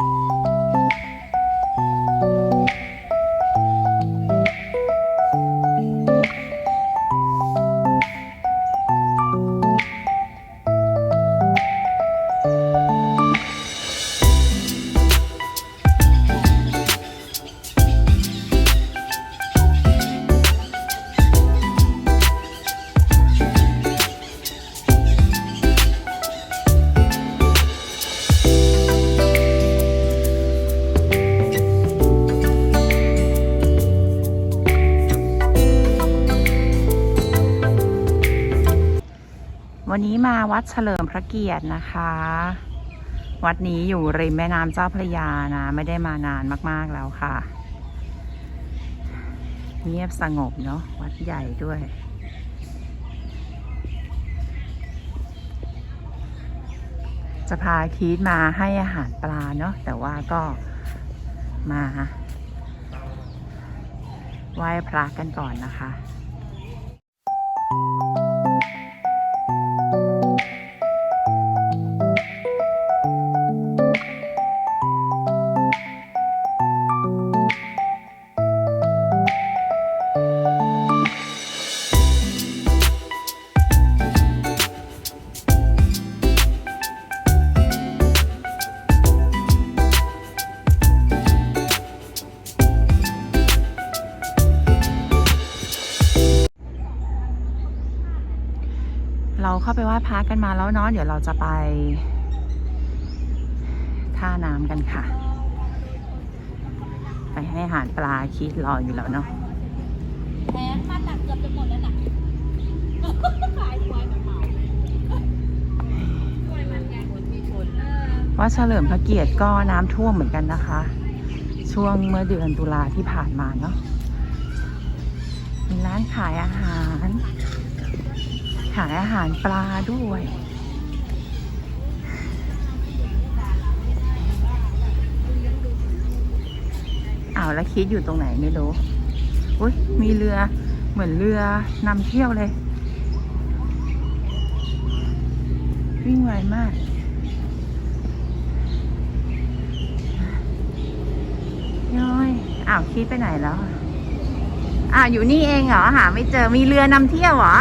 วัน วัดเฉลิมพระเกียรตินะคะ วัดนี้อยู่ริมแม่น้ำเจ้าพระยานะ ไม่ได้มานานมากๆแล้วค่ะ เงียบสงบเนาะวัดใหญ่ด้วยจะพาคีดมาให้อาหารปลาเนาะแต่ว่าก็มาไหว้พระกันก่อนนะคะเราเข้าไปไหว้พระกันมาแล้วเนาะเดี๋ยวเราจะไปท่าน้ำกันค่ะ ไปให้อาหารปลาคิดรออยู่แล้วเนาะแพงมาตักเกือบจะหมดแล้วน่ะขายควายแบบเหมาควายมันไงคนมีชนเออวัดเฉลิมพระเกียรติก็น้ำท่วมเหมือนกันนะคะ ช่วงเมื่อเดือนตุลาที่ผ่านมาเนาะมีร้านขายอาหาร ขายอาหารปลาด้วย อ้าวแล้วคิดอยู่ตรงไหนไม่รู้อุ้ยมีเรือเหมือนเรือนำเที่ยวเลย วิ่งไวมากย้อยอ้าวคิดไปไหนแล้วอะอ้าวอยู่นี่เองเหรอหาไม่เจอมีเรือนำเที่ยวเหรอ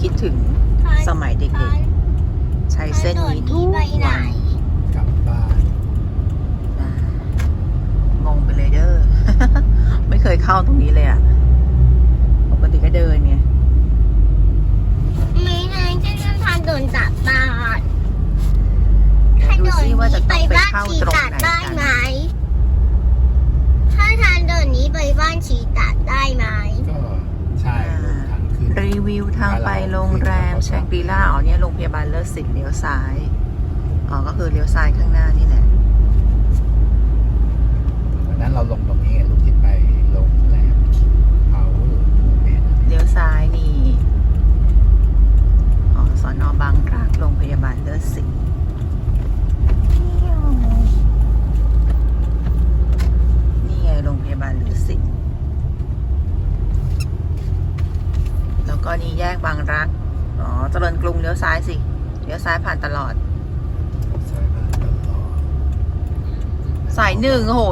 คิดถึงสมัยเด็กๆ ใช้เส้นนี้ทุกไปไหนวันกลับบ้านอ่างงไปเลยเด้อ ไม่เคยเข้าตรงนี้เลยอะปกติก็เดินไงไม่ไงจะจะทานโดนจับบ้านดูซิว่าจะต้องไปบ้านเข้าชีตรงตัดไหนได้กันไหม ถ้าทานโดนนี้ไปบ้านชีตัดได้ไหม ก็ใช่ รถถังขึ้นรีวิวทางไปโรงแรมแชงกรีล่าอ๋อเนี่ยโรงพยาบาลเลิศสิทธิ์เลี้ยวซ้าย อ๋อ ก็คือเลี้ยวซ้ายข้างหน้านี่แหละ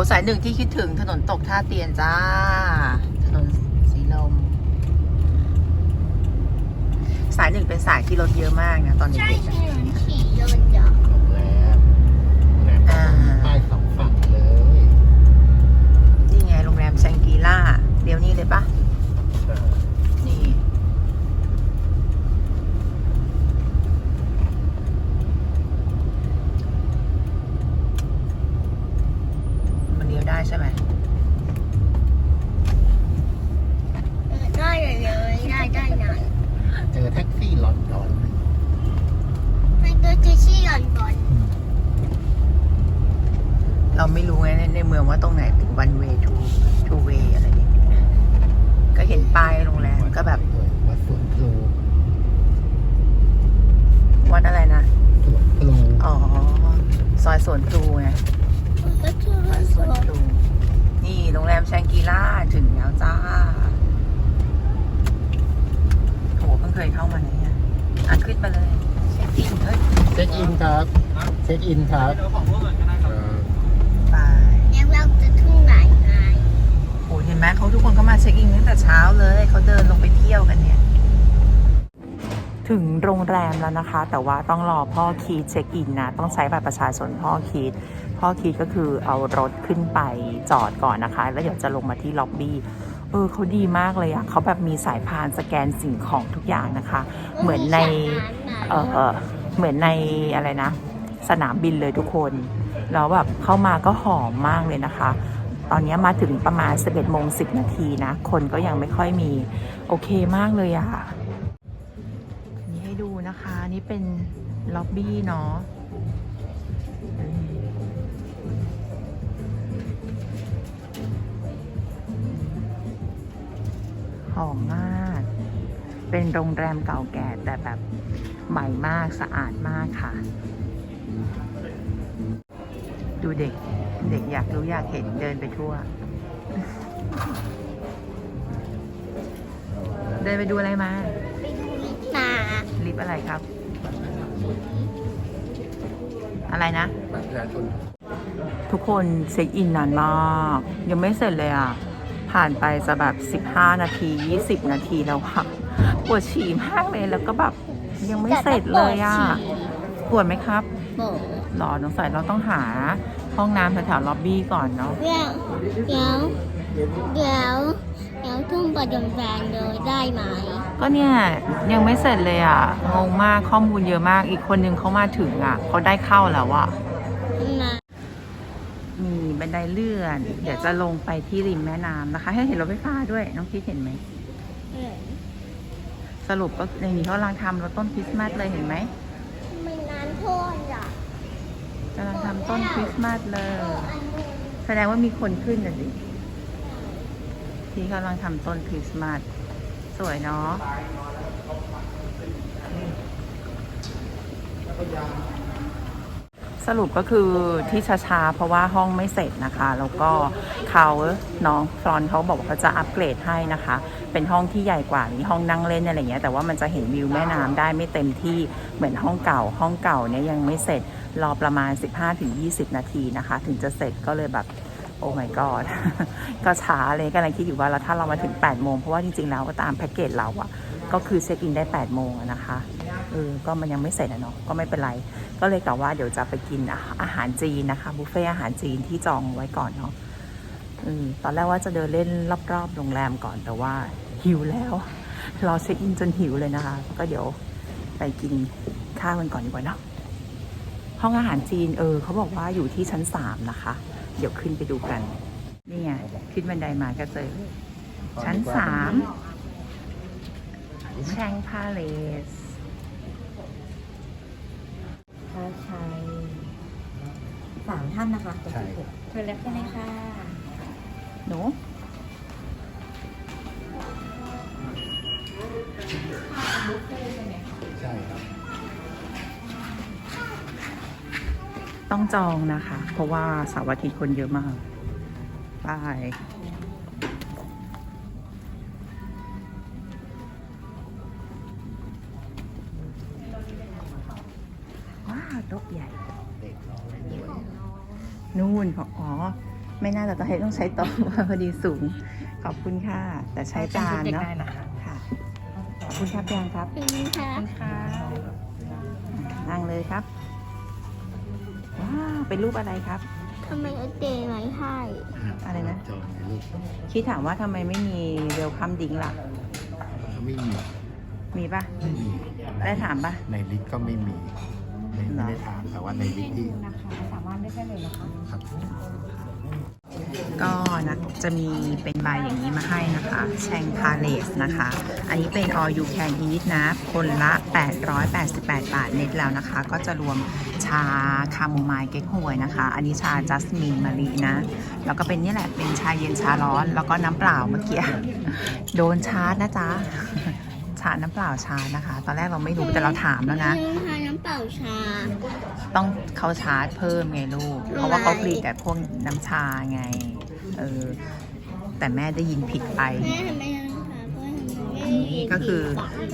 สายหนึ่งที่คิดถึงถนนตกท่าเตียนจ้า ถนนสีลม สายหนึ่งเป็นสายที่รถเยอะมากนะตอนนี้ สวนพลูไงก็คือซอยสวนพลูนี่โรงแรมแชงกีล่าถึงแล้วจ้าโหเพิ่งเคยเข้ามาเนี่ยอะขึ้นมาเลยเช็คอินเฮ้ยเช็คอินครับ เช็คอินครับเออไปแล้วเราจะทุ่งไหนไงโอ้เห็นไหมเขาทุกคนก็มาเช็คอินตั้งแต่เช้าเลย เขาเดินลงไปเที่ยวกันเนี่ย ถึงโรงแรมแล้วนะคะ แต่ว่าต้องรอพ่อคีเช็คอินนะ ต้องใช้บัตรประชาชนพ่อคีพ่อคีก็คือเอารถขึ้นไปจอดก่อนนะคะ แล้วเดี๋ยวจะลงมาที่ล็อบบี้เออเขาดีมากเลยอะเขาแบบมีสายพานสแกนสิ่งของทุกอย่างนะคะ เหมือนในเออเหมือนในอะไรนะ สนามบินเลยทุกคน แล้วแบบเข้ามาก็หอมมากเลยนะคะตอนนี้มาถึงประมาณ 11โมง10 นาทีนะ คนก็ยังไม่ค่อยมี โอเคมากเลยอะนี่ให้ ดูนะคะนี่เป็นล็อบบี้เนาะหอมมาก เป็นโรงแรมเก่าแก่แต่แบบใหม่มากสะอาดมากค่ะ ดูเด็ก เด็กอยากรู้อยากเห็นเดินไปทั่ว เดินไปดูอะไรมา ไปดูลิฟต์มาลิฟต์อะไรครับ อะไรนะ บัตรประชาชนทุกคนเช็คอินนานมาก ยังไม่เสร็จเลยอะ ผ่านไปจะแบบ 15 นาที 20 นาทีแล้วค่ะปวดฉี่มากเลยแล้วก็แบบยังไม่เสร็จเลยอะปวดไหมครับโบหรอสงสัยเราต้องหาห้องน้ำแถวๆล็อบบี้ก่อนเนาะ เดี๋ยวเดี๋ยวเดี๋ยวเดี๋ยวทุ่งประจำแฟนเลยได้ไหม ก็เนี่ย ยังไม่เสร็จเลยอะงงมากข้อมูลเยอะมากอีกคนนึงเขามาถึงอะเขาได้เข้าแล้วอะนะมีบันไดเลื่อน เดี๋ยวจะลงไปที่ริมแม่น้ำนะคะ ให้เห็นรถไฟฟ้าด้วย น้องคิดเห็นไหมเออสรุปก็ในนี้เขากำลังทำรถต้นคริสต์มาสเลยเห็นไหมไม่นานโทษอะกำลังทำต้นคริสต์มาสเลยเอออันนี้แสดงว่ามีคนขึ้นน่ะสิที่กำลังทำต้นคริสต์มาส สวยเนาะสรุปก็คือที่ช้าๆ เพราะว่าห้องไม่เสร็จนะคะ แล้วก็เขาน้องฟรอนเขาบอกว่าเขาจะอัปเกรดให้นะคะ เป็นห้องที่ใหญ่กว่ามีห้องนั่งเล่นอะไรเงี้ย แต่ว่ามันจะเห็นวิวแม่น้ำได้ไม่เต็มที่เหมือนห้องเก่า ห้องเก่าเนี่ยยังไม่เสร็จรอประมาณ 15-20 นาทีนะคะ ถึงจะเสร็จก็เลยแบบ โอ้ my god ก็ช้าเลยกำลังคิดอยู่ว่าแล้วถ้าเรามาถึง8โมงเพราะว่าจริงๆแล้วก็ตามแพ็กเกจเราอะก็คือเช็คอินได้8โมงนะคะเออก็มันยังไม่เสร็จอะเนาะก็ไม่เป็นไร ก็เลยกะว่าเดี๋ยวจะไปกินอาหารจีนนะคะบุฟเฟ่อาหารจีนที่จองไว้ก่อนเนาะอืมตอนแรกว่าจะเดินเล่นรอบๆโรงแรมก่อนแต่ว่าหิวแล้วรอเช็คอินจนหิวเลยนะคะ ก็เดี๋ยวไปกินข้าวกันก่อนดีกว่าเนาะห้องอาหารจีนเออเขาบอกว่าอยู่ที่ชั้นสามนะคะ เดี๋ยวขึ้นไปดูกัน นี่ไงขึ้นบันไดมาก็เจอ ชั้นสามแชงพาเลสพาชัยสามท่านนะคะใช่เธอแล้วใช่ไหมคะหนูใช่ครับ ต้องจองนะคะ เพราะว่าเสาร์อาทิตย์คนเยอะมากบายว้าวโต๊ะใหญ่เด็กรอไว้ด้วยนู่นของอ๋อ ไม่น่าจะต้องให้ต้องใช้โต๊ะเพราะพอดีสูง ขอบคุณค่ะ แต่ใช้จานเนาะค่ะขอบคุณครับยังครับเป็นค่ะค่ะนั่งเลยครับว้าว เป็นรูปอะไรครับทำไมเอาเตะไว้ให้อะไรนะ จองในลูกคิดถามว่าทำไมไม่มีเวลคัมดิงล่ะไม่มีมีปะไม่มีได้ถามปะ ในลิสต์ก็ไม่มีไม่ไม่ได้ถามแต่ว่าในลิสต์ที่สามารถได้แค่เลยนะคะ ครับ ก็นะจะมีเป็นใบอย่างนี้มาให้นะคะแชงพาเลสนะคะ อันนี้เป็น all you can eat นะ คนละ 888 บาทเน็ตแล้วนะคะ ก็จะรวม ชาคาโมไมล์เก๊กฮวยนะคะ อันนี้ชาจัสมินมารีนะ แล้วก็เป็นนี่แหละเป็นชาเย็นชาร้อน แล้วก็น้ำเปล่าเมื่อกี้ โดนชาร์จนะจ๊ะ ชาน้ำเปล่าชาร์จนะคะ ตอนแรกเราไม่รู้แต่เราถามแล้วนะทานน้ำเปล่าชา ต้องเขาชาร์จเพิ่มไงลูก เพราะว่าเขาผลิตแต่พวกน้ำชาไง เออ แต่แม่ได้ยินผิดไป แม่ทำไม ก็คือ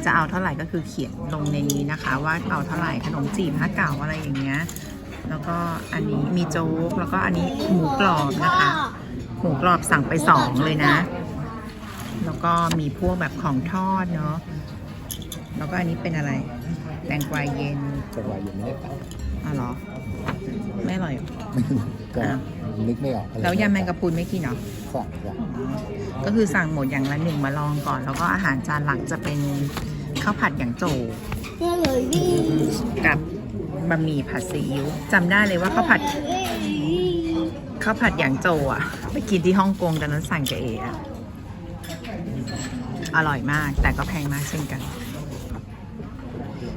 จะเอาเท่าไหร่ก็คือเขียนลงในนี้นะคะ ว่าเอาเท่าไหร่ขนมจีบฮักเก่าอะไรอย่างเงี้ยแล้วก็อันนี้มีโจ๊กแล้วก็อันนี้หมูกรอบนะคะหมูกรอบสั่งไปสองเลยนะ แล้วก็มีพวกแบบของทอดเนาะแล้วก็อันนี้เป็นอะไรแตงกวาเย็นจังหวะยังไม่ได้ตัดอ๋อเหรอไม่อร่อยเหรอก็นึกไม่ออกอะไรแล้วยำแมงกะพรุนไม่กินเหรอ สั่งอย่างก็คือสั่งหมดอย่างละหนึ่งมาลองก่อน แล้วก็อาหารจานหลักจะเป็นข้าวผัดอย่างโจอเลยวิ่งกับบะหมี่ผัดซีอิ๊วจำได้เลยว่าข้าวผัดข้าวผัดอย่างโจอะ ไปกินที่ฮ่องกงตอนนั้นสั่งกับเออะอร่อยมาก แต่ก็แพงมากเช่นกัน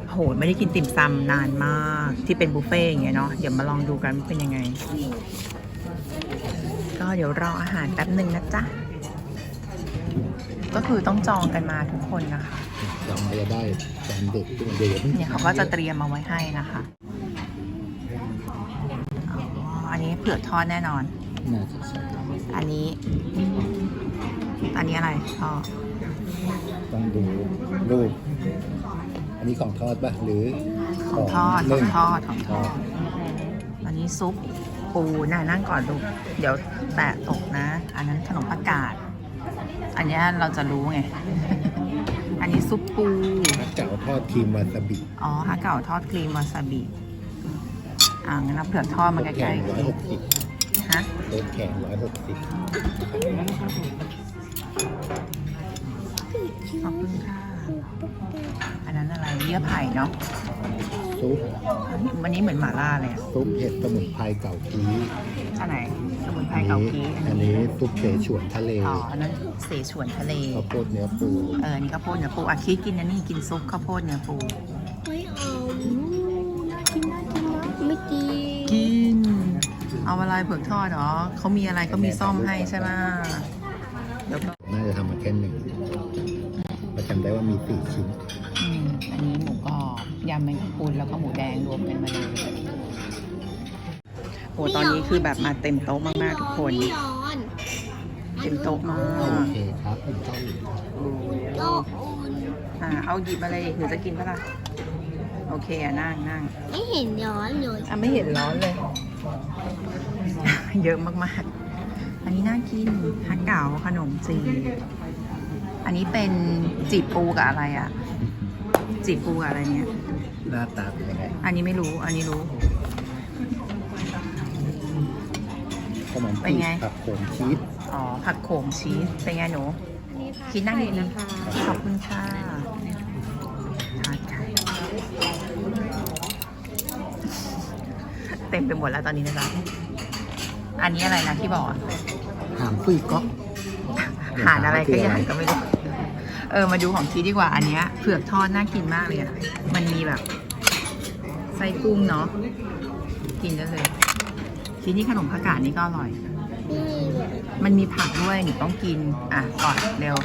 โหไม่ได้กินติ่มซำนานมากที่เป็นบุฟเฟ่ต์อย่างเงี้ยเนาะเดี๋ยวมาลองดูกันว่าเป็นยังไง ก็เดี๋ยวรออาหารแป๊บหนึ่งนะจ๊ะ ก็คือต้องจองกันมาทุกคนนะคะจองจะได้แฟนเด็กตัวเดียวเนี่ยเขาก็จะเตรียมมาไว้ให้นะคะอ๋ออันนี้เผือกทอดแน่นอน น่าจะใช่อันนี้ อันนี้อะไรพ่อต้องดูรูปอันนี้ของทอดป่ะหรือของทอดขนึ่องทอดของทอด อันนี้ซุป ปูน่านั่งก่อนลูกเดี๋ยวแตะตกนะ อันนั้นขนมผักกาดอันเนี้ยเราจะรู้ไง อันนี้ซุปปูฮักเก๋าทอดครีมวาซาบิอ๋อฮะเก่าทอดครีมวาซาบิอ่างั้นเอาเผือกทอดมาใกแข็ล้งร้อยหกสิบๆฮะโต๊ะแข็งร้อยหกสิบขอบคุณค่ะอันนั้นอะไรเยื่อไผ่เนาะ ซุปวันนี้เหมือนหม่าล่าเลยอะซุปเห็ดสมุนไพรเก่ากีอันไหน สมุนไพรเกากีอันนี้ซุปเสฉวนทะเลอ๋ออันนั้นเสฉวนทะเล ข้าวโพดเนื้อปูเออ นี่ข้าวโพดเนื้อปูอะคิดกินนะนี่กินซุปข้าวโพดเนื้อปู ไม่เอาน่ากินน่ากินนะไม่กินกิน เอาอะไรเผือกทอดเหรอเขามีอะไรก็มีซ่อมให้ใช่ไหมเดี๋ยวก็น่าจะทำมาแค่หนึ่งเราจำได้ว่ามีสี่ชิ้น อืมอันนี้หมูกรอบยำแมงกะพรุนแล้วก็หมูแดงรวมกันมาเลยโหตอนนี้คือแบบมาเต็มโต๊ะมากๆทุกคน ไม่ร้อนเต็มโต๊ะมากโอเคครับคุณเจ้าหญิงครับโลกอุ่นอ่าเอาหยิบอะไรอีกหนูจะกินปะล่ะโอเคอะนั่งนั่งไม่เห็นร้อนเลยอะไม่เห็นร้อนเลย เยอะมากๆ อันนี้น่ากินฮักเก๋าขนมจีบอันนี้เป็นจีบปูกับอะไรอะ จีบปูกับอะไรเนี่ย หน้าตาเป็นยังไงอันนี้ไม่รู้ อันนี้รู้ ขนมเป็นไงผักโขมชีสอ๋อ ผักโขมชีสเป็นไงหนู คิดนั่งดีๆขอบคุณค่ะทานไข่เต็มไปหมดแล้วตอนนี้นะจ๊ะอันนี้อะไรนะที่บอกอะหางปุ้ยก๊อกหารอะไรก็อย่างก็ไม่รู้เออมาดูของชีดีกว่าอันเนี้ยเผือกทอดน่ากินมากเลยอะมันมีแบบไส้กุ้งเนาะกินได้เลยทีนี้ขนมผักกาดนี่ก็อร่อยนี่เลยมันมีผักด้วยหนูต้องกิน อะก่อนเร็ว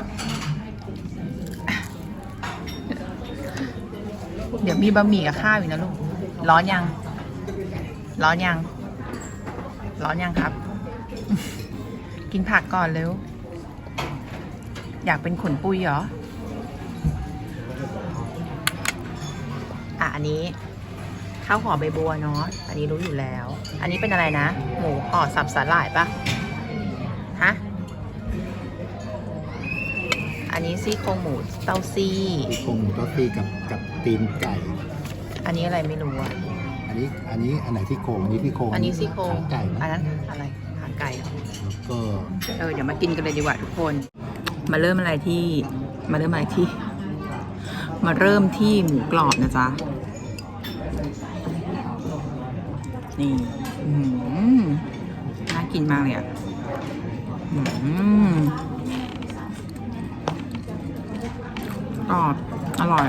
เดี๋ยวมีบะหมี่กับข้าวอีกนะลูก ร้อนยัง ร้อนยัง ร้อนยังครับ กินผักก่อนเร็ว อยากเป็นขนปุยเหรอ อะอันนี้ข้าวห่อใบบัวเนาะอันนี้รู้อยู่แล้ว อันนี้เป็นอะไรนะ หมูห่อสับสาหร่ายปะฮะอันนี้นี้ซี่โครงหมูเต้าซี่ที่โครงหมูทอดซี่กับกับตีนไก่ อันนี้อะไรไม่รู้อะอันนี้อันนี้อันไหนที่โครงอันนี้ที่โครงอันนี้ซี่โครงขาไก่อันนะนั้นอะไรหางไก่เหรอแล้วก็เออเดี๋ยวมากินกันเลยดีกว่าทุกคน มาเริ่มอะไรที่มาเริ่มอะไรที่ มาเริ่มที่หมูกรอบนะจ๊ะ นี่น่ากินมากเลยอะอื้ออกรอบอร่อย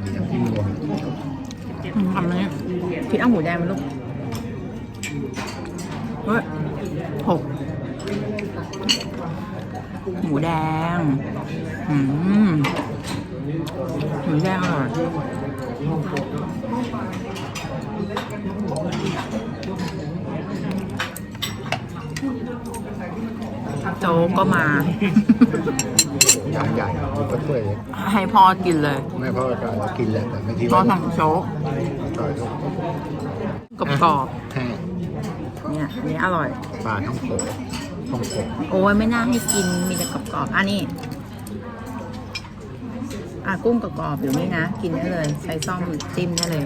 มีน้ำจิ้มรวมอืมทำนี้คิดเอาหมูแดงมาลูกเฮ้ยหกหมูแดง อืมหมูแดงอร่อย กก็มายางใหญ่มีก็ถ้วยเล็กให้พ่อกินเลยไม่เพราะว่าเรากินแล้วแต่ไม่คิดพ่อว่าสั่งโจ๊กต่อยลูกกรอบแห้งๆเนี่ยอันนี้อร่อย ปลาท่องโกะท่องโกะโอ้ยไม่น่าให้กินมีแต่กรอบๆอันนี้อะกุ้งกรอบๆอยู่นี่นะ กินได้เลย ใช้ซ่อมจิ้มได้เลย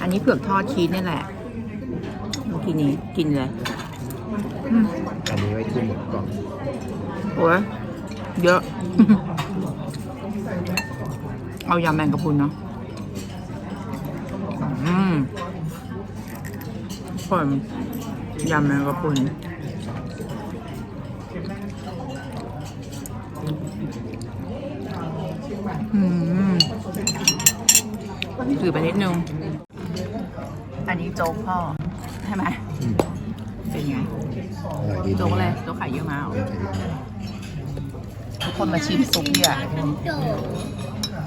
อันนี้เผือกทอดชีสนี่แหละเมื่อกี้นี้กินเลยอืม อันนี้ไว้ที่หมดกล่องโอ้ยเยอะ เอายำแมงกะพรุนเนาะอืมคนยำแมงกะพรุนอืมถือไปนิดนึง อันนี้โจ๊กพ่อ ใช่ไหมอืม เป็นไงอร่อยดีโจ๊กเลยโจ๊กไข่เยอะมากเหรอทุกคนมาชิมซุปดิอะโด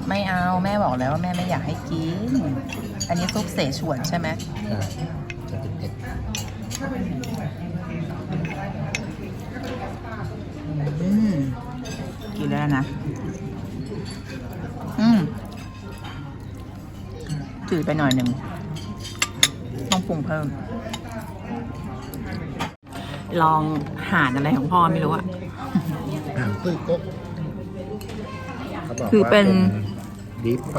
ไม่เอาแม่บอกแล้วว่าแม่ไม่อยากให้กิน อันนี้ซุปเสฉวนใช่ไหมใช่จะเป็นเผ็ดอืมกินแล้วนะ อืมจืดไปหน่อยหนึ่งต้องปรุงเพิ่ม ลองหารอะไรของพ่อไม่รู้อะหางปุ้ยก๊กเขาบอกคือว่าเป็น ดีฟไฟ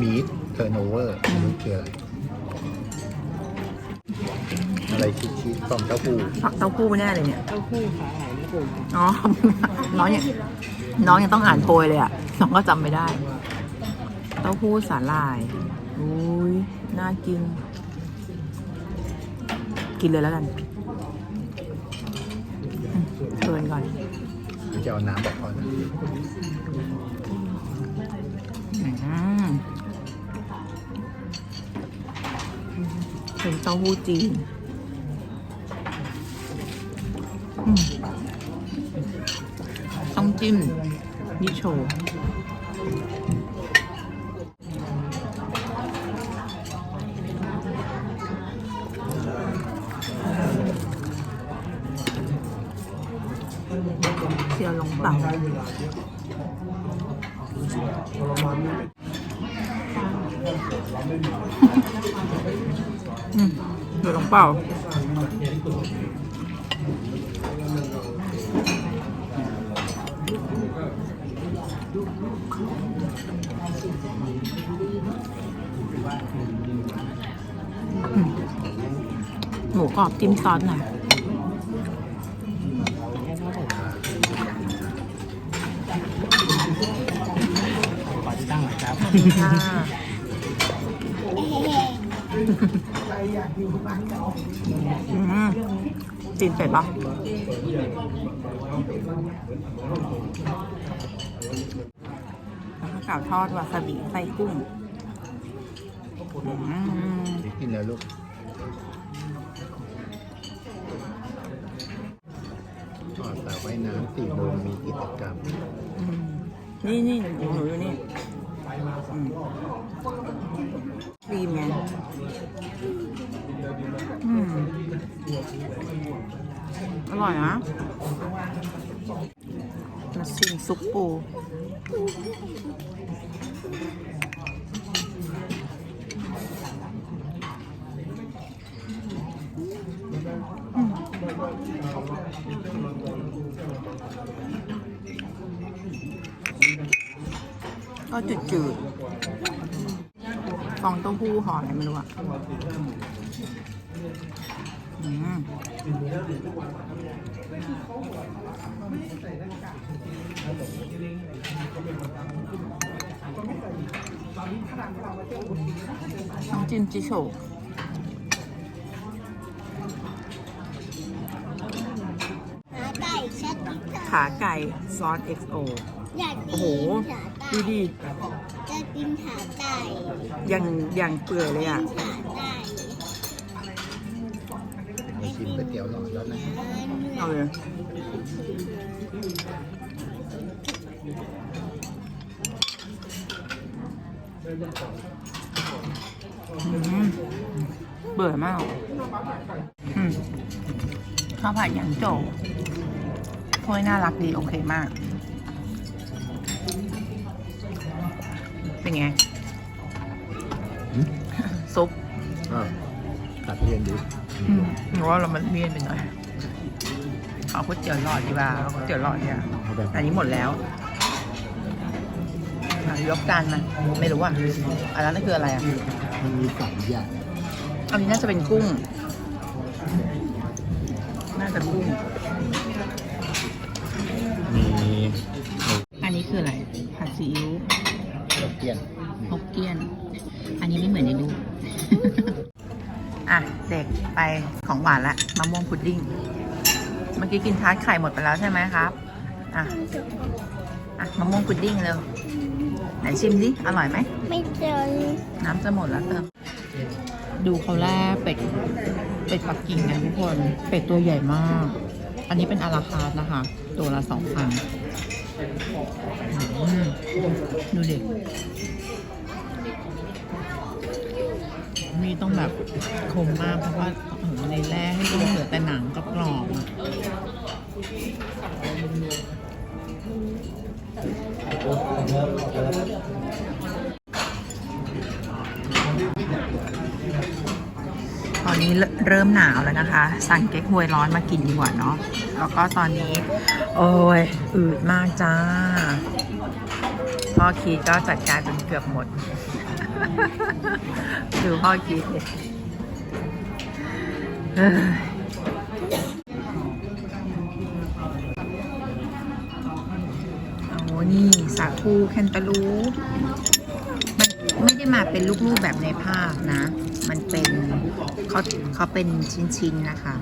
มีทเทอร์โนเวอร์ไม่รู้คืออะไรอะไรชิชิฟองเต้าหู้ผักเต้าหู้แน่เลยเนี่ย เต้าหู้ขาหายญี่ปุ่นอ๋อ น้องยังน้องยังต้องอ่านโพยเลยอะน้องก็จำไม่ได้ เต้าหู้สาหร่ายอุ้ยน่ากิน กินเลยแล้วกัน จะเอาน้ำบอกก่อนะอืมเป็นเต้าหู้จีนต้องจิ้มนิโช ยวลงเป่าอืมเดี๋ยวลงเปล่าหมูกรอบจิ้มซอสหน่อยขอบคุณค่ะ อืม จีนเป็ดปะแล้วก็เก่าทอดวาซาบิใส่กุ้งอืมกินแล้วลูกทอดสาวว่ายน้ำสี่โมงมีกิจกรรมอืมนี่นี่หนูหนูอยู่นี่อืม ครีมไงอืมอร่อยนะมาชิมซุปปูก็จืด องเต้าหู้ห่ออะไรไม่รู้อะอืมน้ำจิ้มจิโฉ ซอส XO อยากโอ้โหกิดูนดิจะกินขาไก่ยังยังเปื่อยเลยอะ ขาไก่มาชิมก๋วยเตี๋ยวหลอดแล้วนะเอาเลยอืมเบื่อมากอืมข้าวผัดหยางโจว ถ้วยน่ารักดีโอเคมาก เป็นไงซุปอ่าตัดเรียนดีอืมหรือว่าเรามันเลี่ยนไปหน่อยเอาก๋วยเตี๋ยวหลอดดีกว่าเอาก๋วยเตี๋ยวหลอดเนี่ย เอาแบบอันนี้หมดแล้วอะยกจานมาไม่รู้อะอันนั้นคืออะไรอะ มันมีสามอย่างอันนี้น่าจะเป็นกุ้ง น่าจะกุ้ง ซีอิ๊วหมูเกี้ยนฮกเกี้ยน อันนี้ไม่เหมือนในรูปอะเด็กไปของหวานละมะม่วงพุดดิ้ง เมื่อกี้กินทาร์ตไข่หมดไปแล้วใช่ไหมครับ อะ อะมะม่วงพุดดิ้งเร็วไหนชิมดิอร่อยไหม ไม่เจอน้ำจะหมดแล้วเติมดูเขาแล่เป็ด เป็ดปักกิ่งนะทุกคน เป็ดตัวใหญ่มาก อันนี้เป็นอาราคาร์ทนะคะ ตัวละสองพัน ดูเด็กมีต้องแบบคมมากเพราะว่าในแร่ให้ดูเหลือแต่หนังกับกรอบอะตอ นี้เริ่มหนาวแล้วนะคะ สั่งเก๊กฮวยร้อนมากินดีกว่าเนาะแล้วก็ตอนนี้ โอ้ยอืดมากจ้าพ่อคีดก็จัดการจนเกือบหมด ดูพ่อคิดดิเอ้ยโอ้นี่สาคูแคนตาลูปมันไม่ได้มาเป็นลูกๆแบบในภาพนะ มันเป็นเขาเขาเป็นชิ้นๆนะคะ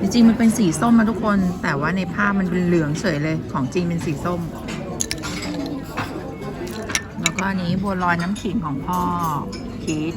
จริงๆมันเป็นสีส้มนะทุกคน แต่ว่าในภาพมันเป็นเหลืองเฉยเลย ของจริงเป็นสีส้ม แล้วก็อันนี้บัวลอยน้ำขิงของพ่อคิด